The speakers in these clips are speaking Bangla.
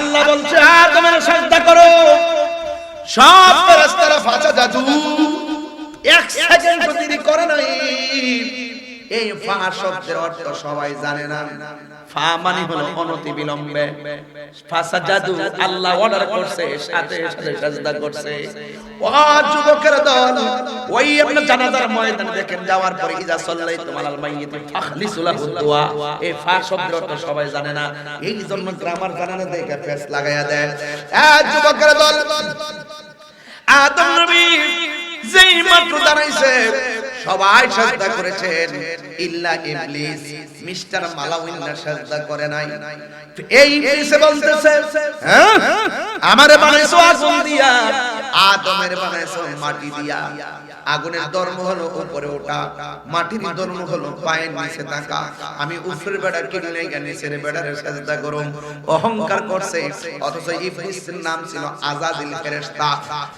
আল্লাহ বলছে আদমের সাজদা করো। সব রাস্তারা ফাঁচা জাদু। এক সেকেন্ড করে নাই এই ফা শব্দের অর্থ সবাই জানে না। ফা মানে হলো অনতি বিলম্বে ফাসা জাদু আল্লাহ অর্ডার করছে, সাথে সাথে সাজদা করছে। ও যুবকের দল, ওই আপনার জানাজার ময়দানে দেখেন, যাওয়ার পরে ইজা সাল্লাইতুম আলাল মাইয়িতি ফাখলিসু লাহু দুআ এই ফা শব্দের অর্থ সবাই জানে না। এই জন্য গ্রামার জানে না দেখে ফেস লাগায়া দেয়। এ যুবকের দল, আদম নবী যেই মাত্র দাঁড়াইছে সবাই সাজদা করেছেন ইল্লা ইবলিস মিস্টার মালাউইন্না সাজদা করে নাই। এই ইবলিসে বলতেছে হ্যাঁ আমারে বানাইছো আগুন দিয়া আদমের বানাইছো মাটি দিয়া। আগুনের ধর্ম হলো উপরে ওঠা, মাটির ধর্ম হলো পায়ের নিচে থাকা। আমি উপরের বেড়া কিনলে গিয়ে নিচের বেড়ারে সাজদা করুম। অহংকার করছে, অথচ ইবলিসের নাম ছিল আজাদিল ফেরেশতা।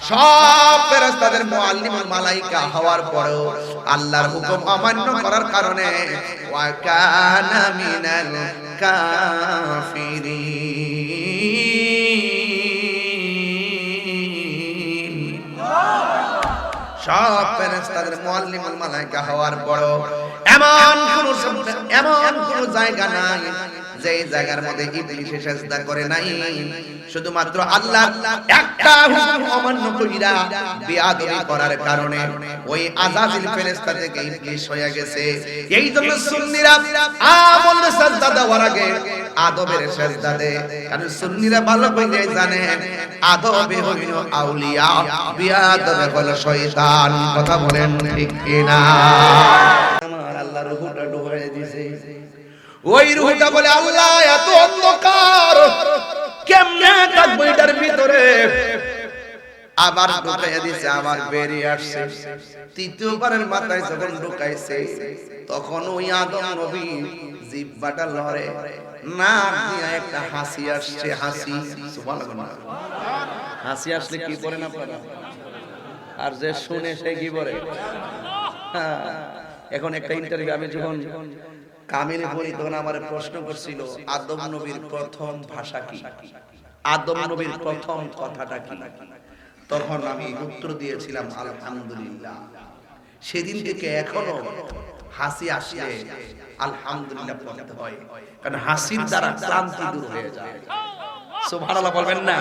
সব ফেরেশতাদের মুআল্লিম মালাইকা হওয়ার পরেও আল্লাহর হুকুম অমান্য করার কারণে। মিনাল কাফিরিন। সব ফেরেশতাদের মুআল্লিমুল মালাইকা হওয়ার পরও এমন কোন এমন কোন জায়গা নাই যে জায়গার মধ্যে ইবলিস সেজদা করে নাই। শুধুমাত্র আল্লাহ একটা হুকুম অমান্য কইরা বেয়াদবি করার কারণে ওই আজাজিল ফেরেশতা থেকে ইবলিস হয়ে গেছে। এই জন্য সুন্নিরা আমল সাজদা দেওয়ার আগে আদবের সাজদা দেয়। কারণ সুন্নিরা ভালো করে জানে, আদবে হইল আউলিয়া, বিয়াদবে হলো শয়তান। কথা বলেন ঠিক কিনা? আমার আল্লাহ রুহুটা ডুবাই দিয়েছে ওই রুহুটা বলে আল্লাহ এত অন্ধকার। কেমনে থাকব এটার ভিতরে? আবার ঢুকাইয়া দিছে আবার বেরিয়ে আসছে। তৃতীয়বারের মাথায় যখন ঢুকাইছে তখন ওই আদম নবী জিব্বাটা লড়ে। না দিয়া একটা হাসি আসছে হাসি সুবহানাল্লাহ। হাসি আসলে কি করেন আপনারা? আর যে শুনে সে কি বলে? হ্যাঁ, এখন একটা ইন্টারভিউ আমি যখন কামিনী বলি তখন আমার প্রশ্ন করছিল আদম নবীর প্রথম ভাষা কি? আদম নবীর প্রথম কথাটা কি? তখন আমি উত্তর দিয়েছিলাম আলহামদুলিল্লাহ। সেদিন থেকে এখনও হাসি আসলে আলহামদুলিল্লাহ বলতে হয়। কারণ হাসির দ্বারা ক্লান্তি দূর হয়ে যায়। সুবহানাল্লাহ বলবেন না।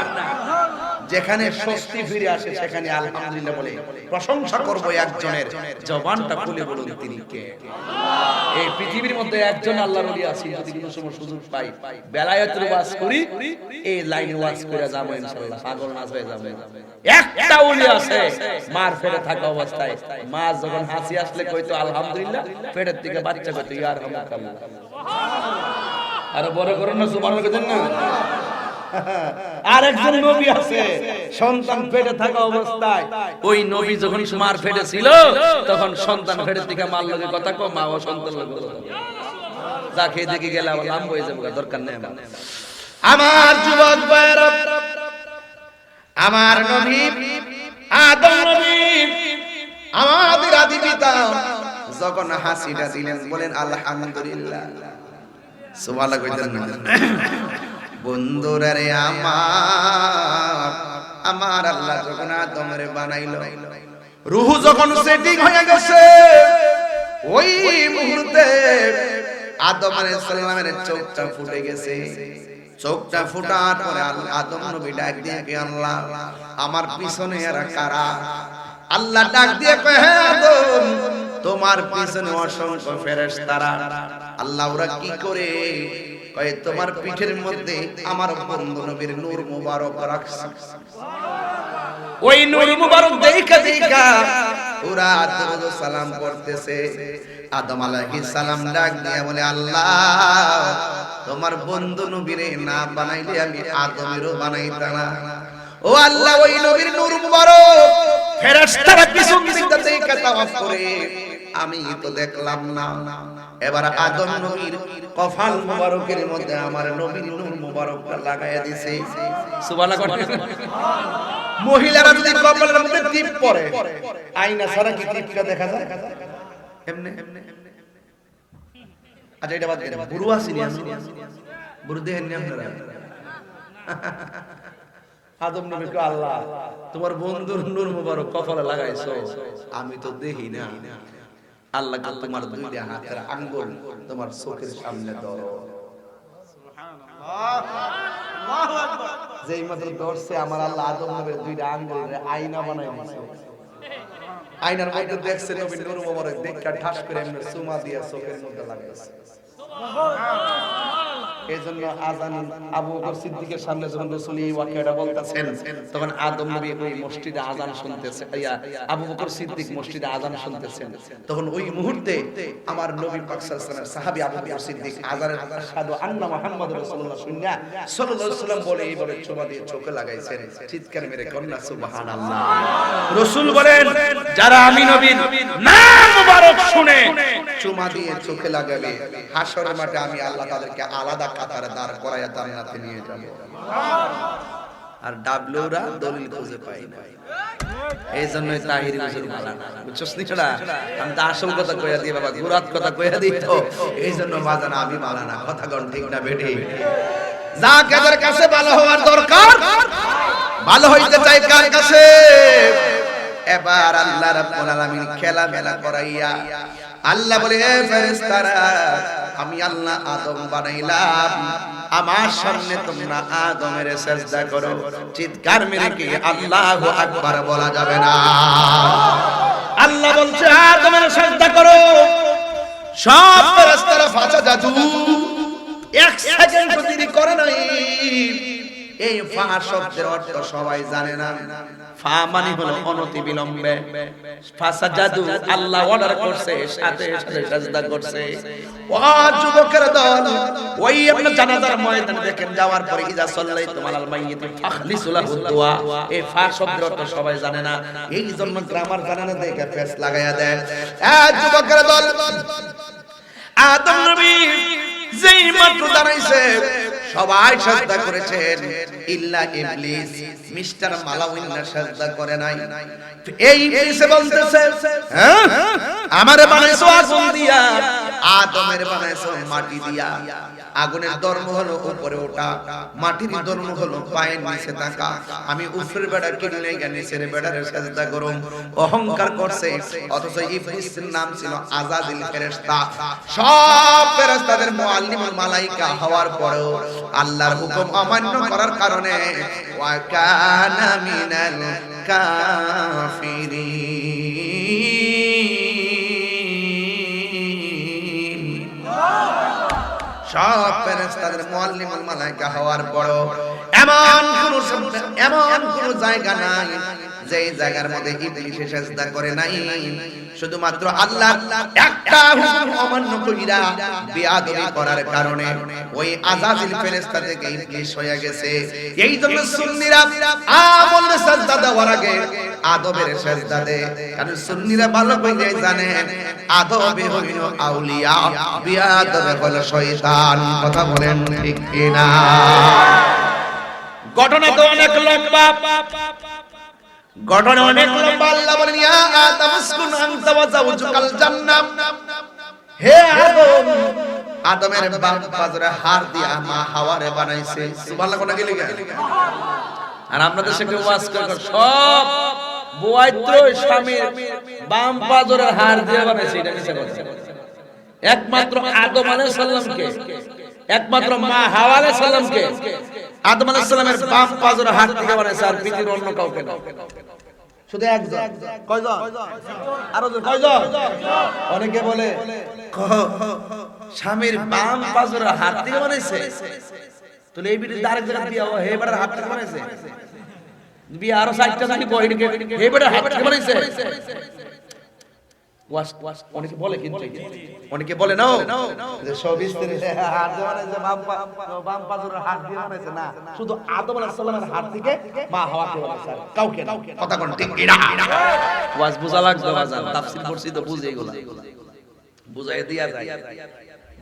যেখানে স্বস্তি ফিরে আসে, সেখানে আলহামদুলিল্লাহ বলে প্রশংসা করব একজনের। জবানটা খুলে বলুন তিনি কে? এই পৃথিবীর মধ্যে একজন আছে, যদি কোনো সময় সুযোগ পাই, বেলায়েতের ওয়াজ করি, এই লাইনে ওয়াজ করে যাব ইনশাআল্লাহ, পাগল নাচ হয়ে একটা আছে, মার থাকা অবস্থায়, মা যখন হাসি আসলে কইতো, আলহামদুলিল্লাহ পেটের বাচ্চা কইতো ইয়ার হামুকাল্লাহ আরে বড় করুন না, সুবহানাল্লাহ না। আরেকজন নবী আছে সন্তান পেটে থাকা অবস্থায়। ওই নবী যখন মার ফেটে ছিল তখন সন্তান ফেটে থেকে মার লগে কথা কম মা ও সন্তান লগে যা খেয়ে দেখে গেলে আবার লাম্ব হয়ে যাবে দরকার নেই আমার যুবক ভাইয়েরা আমার নবী আদম নবী আমাদের আদি পিতা যখন হাসিটা দিলেন বলেন আলহামদুলিল্লাহ। সুবহানাল্লাহ কইতেন না। বন্ধুরা রে আমার আমার আল্লাহ যখন আদমের বানাইলো, রুহু যখন সেটিং হয়ে গেছে, ওই মুহূর্তে আদম আলাইহিস সালামের চোখটা ফুটে গেছে। চোখটা ফুটার পরে আদম নবী ডাক দিয়ে কে আল্লাহ, আমার পিছনে এরা কারা? আল্লাহ ডাক দিয়ে কয়, হে আদম, তোমার পিছনে অসংখ্য ফেরেশতারা, আল্লাহ ওরা কি করে কয় তোমার পিঠের মধ্যে আমার বন্ধু নবীর নূর মুবারক রাখছে। ওই নূর মুবারক দেখা দেখা ওরা দরুদ সালাম করতেছে আদম আলাইহিস সালাম ডাক দিয়ে বলে আল্লাহ তোমার বন্ধু নবীরে না বানাইলে আমি আদমেরও বানাইতাম না। ও আল্লাহ ওই নবীর নূর মুবারক ফেরেশতারা পিছন দিকটা দেখা তাওয়াফ করে। আমি তো দেখলাম না। এবার আদম নবীর কফাল মুবারকের মধ্যে আমার নবীর নূর মুবারকটা লাগাইয়া দিছে। সুবহানাল্লাহ। মহিলারা যদি কপালের মধ্যে টিপ পরে আয়না ছাড়া কি টিপটা দেখা যায়? এমনি আচ্ছা এটা বাদ দেন। বুড়ো আসেনি বুড়ো দেখেন নি আপনারা? আদম নবী কয়, আল্লাহ তোমার বন্ধুর নূর মুবারক কপালে লাগাইছো। আমি তো দেখি না। আল্লাহ তোমার দুই হাতের আঙ্গুল তোমার চোখের সামনে ধরো। যেই মাত্র ধরছে আমার আল্লাহ আদম নবীর দুইটা আঙ্গুল আয়না বানাই দিয়েছে আয়নার মধ্যে দেখছে নবী নূর মোবারক দেখা ঠাস করে এমনি সুমা দিয়ে চোখের মধ্যে লাগাইছে এই আজান আবু বকর সিদ্দিকের সামনে যখন রাসূল এই ওয়াকিয়াটা বলতেছেন, তখন আদম নবী ওই মসজিদে আজান শুনতেছে আবু বকর সিদ্দিক মসজিদে আজান শুনতেছেন। তখন ওই মুহূর্তে আমার নবী পাক সাল্লাল্লাহু সাহাবী আবু বকর সিদ্দিক আজানের আশহাদু আন্না রাসূলুল্লাহ শুননা সাল্লাল্লাহু আলাইহি বলে এইভাবে চুমা দিয়ে লাগাইছেন, চিৎকার মেরে কন্যা, সুবহানাল্লাহ। বলেন, যারা আমি নবীর নাম মুবারক শুনে চুমা দিয়ে চোখে লাগাবে মাঠে আমি আল্লাহ তাদেরকে আলাদা কাতারে দাঁড় করাইয়া জান্নাতে নিয়ে যাব। আর ডাবলুরা দলিল খুঁজে পাই না। এই জন্যই তাহিরি মালা বুঝছস নি ছোড়া? আমি তো আসল কথা কইয়া দিই, বাবা, গুরাত কথা কইয়া দিই তো। এই জন্য আমি মালা না। কথা ঠিক না যা কাছে ভালো হওয়ার দরকার। ভালো হইতে চাই কার কাছে? এবার আল্লাহ রাব্বুল আলামিন খেলা মেলা করাইয়া আল্লাহ বলে আমি আল্লাহ আদম বানাইলাম। আমার সামনে তোমরা আদমের সেজদা করো। চিৎকার মেরে কি আল্লাহু আকবার বলা যাবে না? আল্লাহ বলছে, আদমের সেজদা করো। সব ফেরেশতারা ফাঁসা জাদু এক সেকেন্ড দেরি করে নাই এই ফা শব্দের অর্থ সবাই জানে না। ফা মানে হলো অনতি বিলম্বে ফাসা জাদু আল্লাহ অর্ডার করছে, সাথে সাথে সাজদা করছে। ও যুবকের দল, ওই আপনার জানাজার ময়দানে দেখেন, যাওয়ার পরে ইজা সাল্লাই তোমার আল মাইয়িত ফাখলিসুলা দুআ এই ফা শব্দের অর্থ সবাই জানে না। এই জন্য গ্রামার জানে না দেখে ফেস লাগাইয়া দেয় এ যুবকের দল, আদম নবী যেই মাত্র দাঁড়াইছে সবাই সাজদা করেছেন। ইল্লা ইবলিস, মিস্টার মালাউইন না সাজদা করে নাই। এই ইবলিসে বলতেছে হ্যাঁ? আমারে বানাইছো আগুন দিয়া, আদমের বানাইছো মাটি দিয়া। আগুনের ধর্ম হলো উপরে ওঠা, মাটির ধর্ম হলো পায়ের নিচে থাকা। আমি উপরের বেড়া কিনলে গিয়ে নিচের বেড়ার সাজদা করুম। অহংকার করছে, অথচ ইবলিসের নাম ছিল আজাদিল ফেরেশতা। সব ফেরেশতাদের মুআল্লিমুল মালাইকা হওয়ার পরেও আল্লাহর হুকুম অমান্য করার কারণে ওয়া কানা মিনাল কাফিরিন। সব ফেরেশতাদের মুআল্লিমুল মালাইকা হওয়ার বড় এমন কোন এমন কোন জায়গা নাই যেই জায়গার মধ্যে ইবলিস সেজদা করে নাই, শুধুমাত্র আল্লাহ একটা হুকুম অমান্য কইরা করার কারণে ওই ফেরেশতা থেকে ইবলিস হয়ে গেছে। এই জন্য সুন্নিরা সাজদা দেওয়ার আগে আদবের সাজদা কারণ সুন্নিরা ভালো করে জানেন আদবে হইল আউলিয়া, বিয়াদবে হলো শয়তান। কথা বলেন ঠিক কিনা? ঘটনা তো অনেক লম্বা। ঘটনা অনেক লম্বা আল্লাহ বলেন ইয়া আদম উসকুন আনতা ওয়া যাওজুকাল জান্নাহ হে আদম আদমের বাপ বাজরে হার দিয়া মা হাওয়ারে বানাইছে। সুবহানাল্লাহ কোনা গেলে আর আপনাদের সাথে ওয়াজ করে সব বুয়াইত্র স্বামীর বাম পাজরের হার দিয়ে বানাইছে এটা মিছা কথা? একমাত্র আদম আলাইহিস সালামকে একমাত্র মা হাওয়া আলাইহিস সালামকে আদম আলাইহিস সালামের বাম পাজরের হার থেকে বানাইছে আর পৃথিবীর অন্য কাউকে না। শুধু একজন। কয়জন? আরও জন। কয়জন? অনেকে বলে স্বামীর বাম পাজরের হাত থেকে বানাইছে। তাহলে এই বিটি আরেক জায়গা বিয়া হে বেটার হাত থেকে বানাইছে। বিয়া আরও চারটা নাকি বহিনকে হে বেটার হাত থেকে বানাইছে। ওয়াস- অনেকে বলে কিন্তু অনেকে বলে নাও। যে সব স্ত্রী হাত দিয়ে বানাইছে বাম পা- বাম পাজরের হাত দিয়ে বানাইছে না। শুধু আদম আলাইহিস সালামের হাত থেকে মা হাওয়াকে বানাইছে কাউকে না। কথা কোন ঠিক কিনা? ওয়াজ বুঝা লাগবে বাজান তাফসীর পড়ছি তো বুঝে এগুলা বুঝাই দিয়া যায়।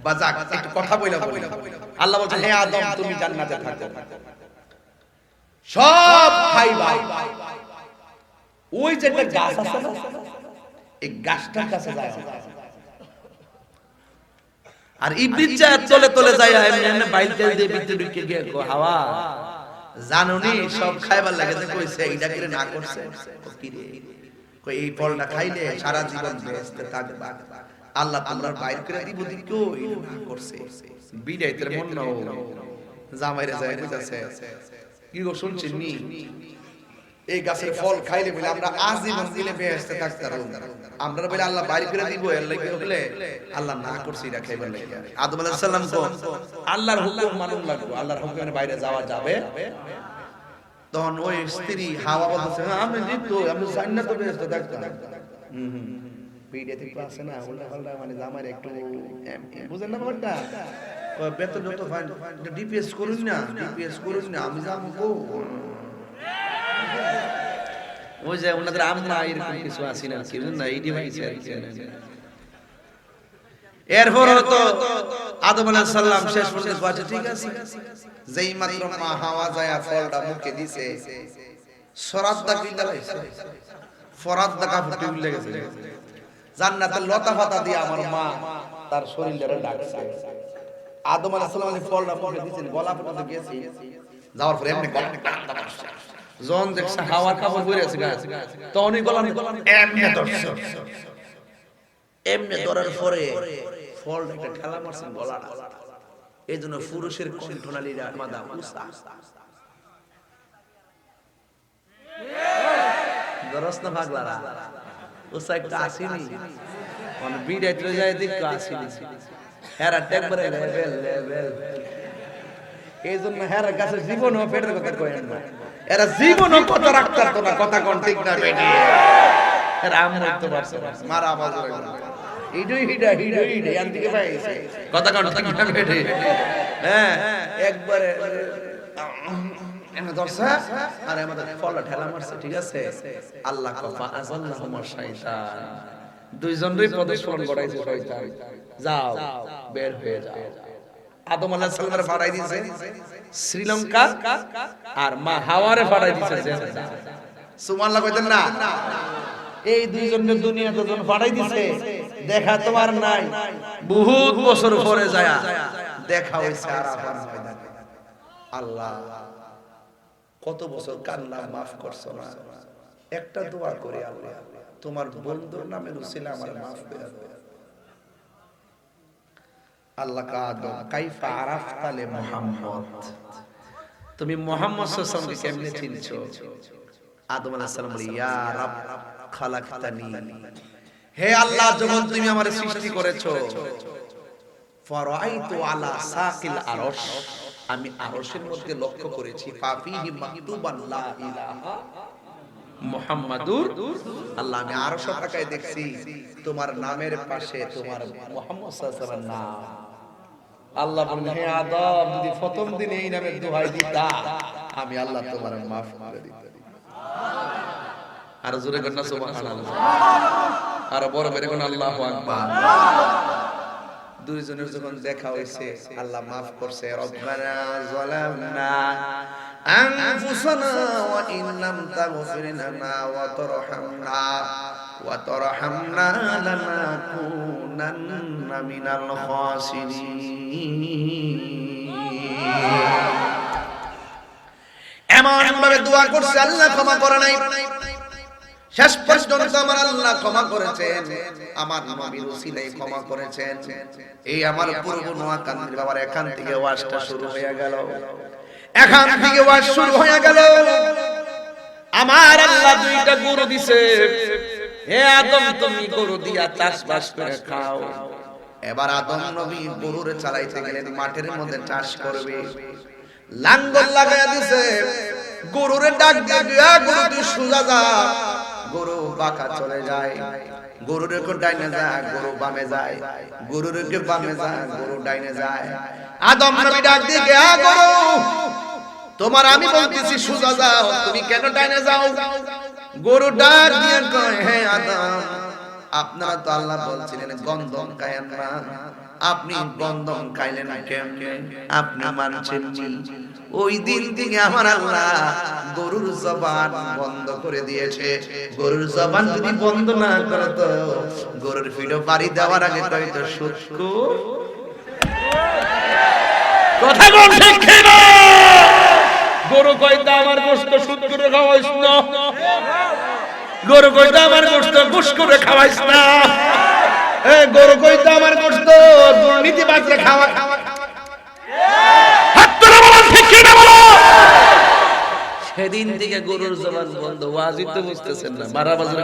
বাজাক একটু কথা বইলা বলি। আল্লাহ বলছে হে আদম তুমি জান্নাতে থাকো। সব খাইবা। ওই যে একটা গাছ আছে না? এই গাছটার কাছে যায় আর ইবলিস যায় তলে তলে যায় এমনি এমনি বাইল তেল দিয়ে ভিতরে ঢুকে গিয়ে হাওয়া। জানুনি সব খাইবার লাগে যে কইছে এইটা করে না করছে? কি রে কই এই ফলটা খাইলে সারা জীবন বেহেশতে থাকবা। আল্লাহ তোমরা বাইর করে দিব দি কই না করছে? বিদাইতের মন নাও। জামাইরে যায় কইতাছে কি গো শুনছেন নি? এই গাছের ফল খাইলে বলে আমরা আজীবন দিলে বেহেশতে থাকতাম আমরা বলে আল্লাহ বাইর করে দিব, এর লাগি হলে আল্লাহ না করছে, এটা খাইবার লাগি। আদম আলাইহিস সালাম তো আল্লাহর হুকুম মানুন লাগবে, আল্লাহর হুকুমের বাইরে যাওয়া যাবে। তখন ওই স্ত্রী হাওয়া বলতেছে, আমি জিততো আমি জান্নাত তো বেহেশতে থাকতাম পিড়ে থেকে আসে না, উল্টা পাল্টা মানে আমার একটু বুঝেন না ব্যাপারটা? ও বেতন যত ফাইন ডিপিএস করুন না ডিপিএস করুন না, আমি যাব ওই যে ওনাদের আম্মা এরকম কিছু আসি না কি না, এই ডিভাইস আর কি? এরপর তো আদম আলাইহিস সালাম শেষ পর্যন্ত বাঁচে, ঠিক আছে? যেই মাত্র মা হাওয়া যায় ফলটা মুখে দিছে সরাদ্দা কি লাগাইছে ফরাদ্দা কাপড়টি উল্লে গেছে। জান্নাতের লতা পাতা দিয়ে আমার মা তার শরীরে ডাকছে। আদম আলাইহিস সালাম ফলটা মুখে দিয়েছেন গলা পর্যন্ত গেছে। যাওয়ার পরে এমনি গলা জন দেখছে হাওয়ার কাপড় পরে আছে গাছ তখনই গলা এমনি ধরছে এমনি ধরার পরে ফল একটা ঠেলা মারছেন গলাটা এই জন্য পুরুষের কণ্ঠনালীরা মাদা উষা দরস না ভাগলারা উষা একটা আসেনি মানে বিড়াইতে যায় দেখতে আসেনি হেরা টেকবারে লেভেল লেভেল এই জন্য হেরা কাছে জীবনও পেটের কথা কয় না। এরা জীবনও কথা রাখতে পারতো না কথা কোন ঠিক না বেটি? এরা আম মরতে পারছে না। মারা আওয়াজ করে হিডুই হিডা হিডুই হিডা ইয়ান থেকে পাইছে কথা কোন ঠিক না হ্যাঁ একবারে আর আমাদের ঠেলা মারছে ঠিক আছে? আল্লাহ কফা আজাল্লাহু শাইতান। দুইজনেরই প্রদর্শন করাইছে শয়তান। যাও বের হয়ে যাও। আদম আলাইহিস সালামের ফাড়াই দিয়েছে শ্রীলঙ্কা আর মা হাওয়ারে ফাড়াই দিয়েছে কইতেন না। এই দুইজনের দুনিয়া দুজন ফাড়াই দিছে, দেখা তোমার নাই। বহুত বছর পরে যায়, দেখা হইছে ময়দানে আল্লাহ, কত বছর কান্না মাফ করছ না। একটা দোয়া করে আল্লাহ, তোমার বন্ধুর নামে রুসিলা আমার মাফ করে তুমি কেমনে চিনছো? আদম হে আল্লাহ, যখন তুমি সৃষ্টি করেছ আমি আরশের মধ্যে লক্ষ্য করেছি আল্লাহ, আমি আরশ দেখছি, তোমার নামের পাশে তোমার মুহাম্মদ নাম। আল্লাহ বলেন হে আদম যদি প্রথম দিন এই নামের দোহাই দিতা আমি আল্লাহ তোমার মাফ করে দিতাম। আর জোরে কন্যা সুবহানাল্লাহ। আর বড় করে কোন আল্লাহু আকবার। দুইজনের যখন দেখা হইছে আল্লাহ মাফ করছে রব্বানা যালামনা লাম তাগফির লানা ওয়া তারহামনা ওয়া তারহামনা লানাকুনান্না মিনাল খাসিরিন এমন ভাবে দোয়া করছে আল্লাহ, ক্ষমা করে নাই। শেষ পর্যন্ত আমার আল্লাহ ক্ষমা করেছেন। আমার নবীর উসিলায় ক্ষমা করেছেন। এই আমার পূর্ব নোয়াকান্দির বাবার এখান থেকে ওয়াজটা শুরু হয়ে গেল। এখান থেকে ওয়াজ শুরু হয়ে গেল। আমার আল্লাহ দুইটা গরু দিছে। হে আদম, তুমি গরু দিয়া চাষবাস করে খাও। এবার আদম নবী গরুর চালাইতে গেলেন মাঠের মধ্যে চাষ করবে। লাঙ্গল লাগাইয়া দিছে। গরুরে ডাক দিয়া, গরু তুই সোজা যা। গরু বাঁকা চলে যায়। গরুর ডাইনে যায়, গরু বামে যায়। গরুর বামে যায়, গরু ডাইনে যায়। আদম নবী ডাক দিয়ে গরু, তোমার আমি বলতেছি, সোজা যাও, তুমি কেন ডাইনে যাও? গরু ডাক দিয়ে কয়, হে আদম, আপনারা তো আল্লাহ বলছিলেন, গন্ধম খায়েন না। আপনি গন্ধম খাইলেন কেমনে? আপনি মানছেন নি? ওই দিন থেকে আমার আল্লাহ গরুর জবান বন্ধ করে দিয়েছে। গরুর জবান যদি বন্ধ না করে তো গরুর ফিডো বাড়ি দেওয়ার আগে কয়তো সুৎকু কথা কোন ঠিক না গরু কয়টা আমার গোস্ত সুদ করে খাওয়াইস না? গরু কয়টা আমার গোস্ত ঘুষ করে খাওয়াইস না? গরু কইতো আমার গোশত দুর্নীতি বাজরে খাওয়া। হাত তুলে বলো ঠিক কি না বলো? সেদিন থেকে গরুর জবান বন্ধ ওয়াজই তো বুঝতেছেন না বারা বাজার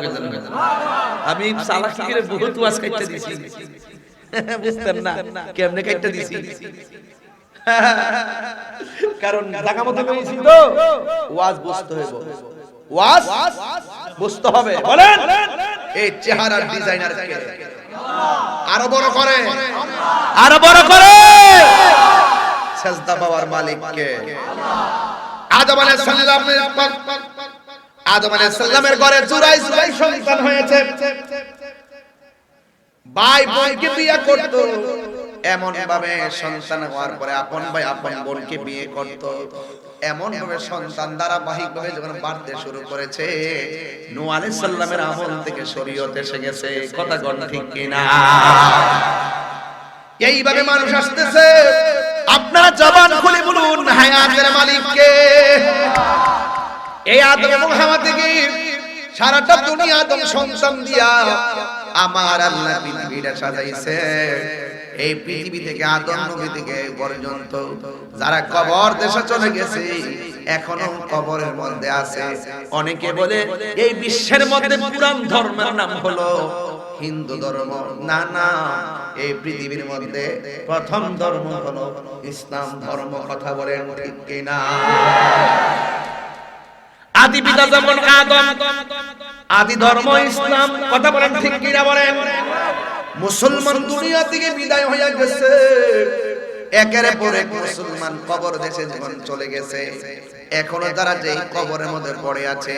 আমি সালাক বহুত ওয়াজ কাটতে দিছি। বুঝতেন না কেমনে কাটতে দিছি। কারণ জায়গা মতো পেয়েছি তো ওয়াজ বুঝতে হইব। ওয়াজ বুঝতে হবে। বলেন এই চেহারার ডিজাইনার কে। আরও বড় করে। আরও বড় করে। সেজদা পাওয়ার মালিক কে আদম আলাইহিস সালামের আদম আলাইহিস সালামের ঘরে চুরাই চুরাই সন্তান হয়েছে। ভাই বোনকে বিয়ে করত। এমন ভাবে সন্তান হওয়ার পরে আপন ভাই আপন বোনকে বিয়ে করত। এমন ভাবে সন্তান ধারাবাহিক ভাবে যখন বাড়তে শুরু করেছে নূহ আলাইহিস সালামের আমল থেকে শরীয়ত এসে গেছে। কথা গণ ঠিক কিনা? এইভাবে মানুষ আসতেছে। আপনার জবান খুলে বলুন হায়াতের মালিককে। এই আদম এবং হাওয়া থেকে সারাটা দুনিয়া আদম সন্তান দিয়া আমার আল্লাহ পৃথিবীটা সাজাইছে। এই পৃথিবী থেকে আদম নবী থেকে পর্যন্ত যারা কবর দেশে চলে গেছে, এখনও কবরের মধ্যে আছে। অনেকে বলে, এই বিশ্বের মধ্যে পুরান ধর্মের নাম হলো হিন্দু ধর্ম। না না, এই পৃথিবীর মধ্যে প্রথম ধর্ম হলো ইসলাম ধর্ম, কথা বলেন ঠিক কিনা? আদি পিতা যেমন আদম আদি ধর্ম ইসলাম, কথা বলেন ঠিক কিনা বলেন? মুসলমান দুনিয়া থেকে বিদায় হয়ে গেছে। একের পর এক মুসলমান কবর দেশে যখন চলে গেছে, এখনও তারা যেই কবরের মধ্যে পড়ে আছে,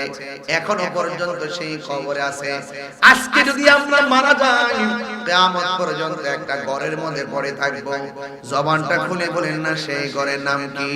এখনও পর্যন্ত সেই কবরে আছে। আজকে যদি আমরা মারা যাই, কিয়ামত পর্যন্ত একটা ঘরের মধ্যে পড়ে থাকব। জবানটা খুলে বলেন না, সেই ঘরের নাম কি?